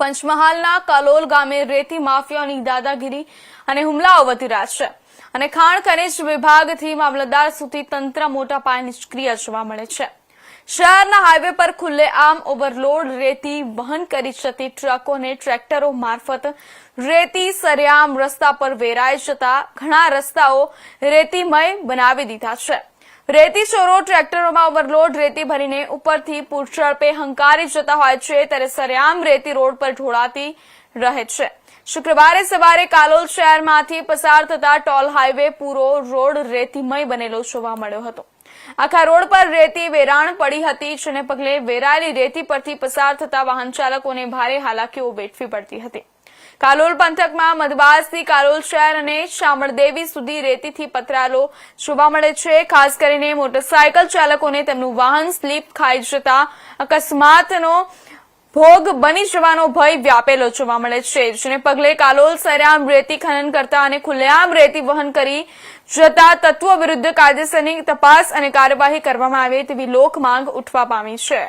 પંચમહાલના કલોલ ગામે રેતી માફિયાની દાદાગીરી અને હુમલાઓ વધી રહ્યા છે. અને ખાણ ખનિજ વિભાગથી મામલતદાર સુધી તંત્ર મોટા પાયે નિષ્ક્રિય જોવા મળે છે. શહેરના હાઈવે પર ખુલ્લેઆમ ઓવરલોડ રેતી વહન કરી જતી ટ્રકોને ટ્રેક્ટરો મારફત રેતી સરેઆમ રસ્તા પર વેરાઈ જતા ઘણા રસ્તાઓ રેતીમય બનાવી દીધા છે. રેતી ચોરો ટ્રેક્ટરોમાં ઓવરલોડ, રેતી ભરીને ઉપરથી પૂરઝડપે હંકારી જતા હોય છે, ત્યારે સરેઆમ રેતી રોડ પર ઢોળાતી રહે છે. શુક્રવારે સવારે કાલોલ શહેરમાંથી પસાર થતા ટોલ હાઈવે પૂરો રોડ રેતીમય બનેલો જોવા મળ્યો હતો. આખા રોડ પર રેતી વેરાણ પડી હતી જેને પગલે વેરાયેલી રેતી પરથી પસાર થતા વાહન ચાલકોને ભારે હાલાકીઓ વેઠવી પડતી હતી. કાલોલ પંથકમાં મધવાસથી કાલોલ શહેર અને શામળદેવી સુધી રેતીથી પતરાલો જોવા મળે છે. ખાસ કરીને મોટરસાયકલ ચાલકોને તેમનું વાહન સ્લીપ ખાઈ જતા અકસ્માતનો ભોગ બની જવાનો ભય વ્યાપેલો જોવા મળે છે. જેને પગલે કાલોલ, સરેઆમ, રેતી ખનન કરતા અને ખુલ્લેઆમ રેતી વહન કરી જતા તત્વો વિરુદ્ધ કાયદેસરની તપાસ અને કાર્યવાહી કરવામાં આવે તેવી લોક માંગ ઉઠવા પામી છે.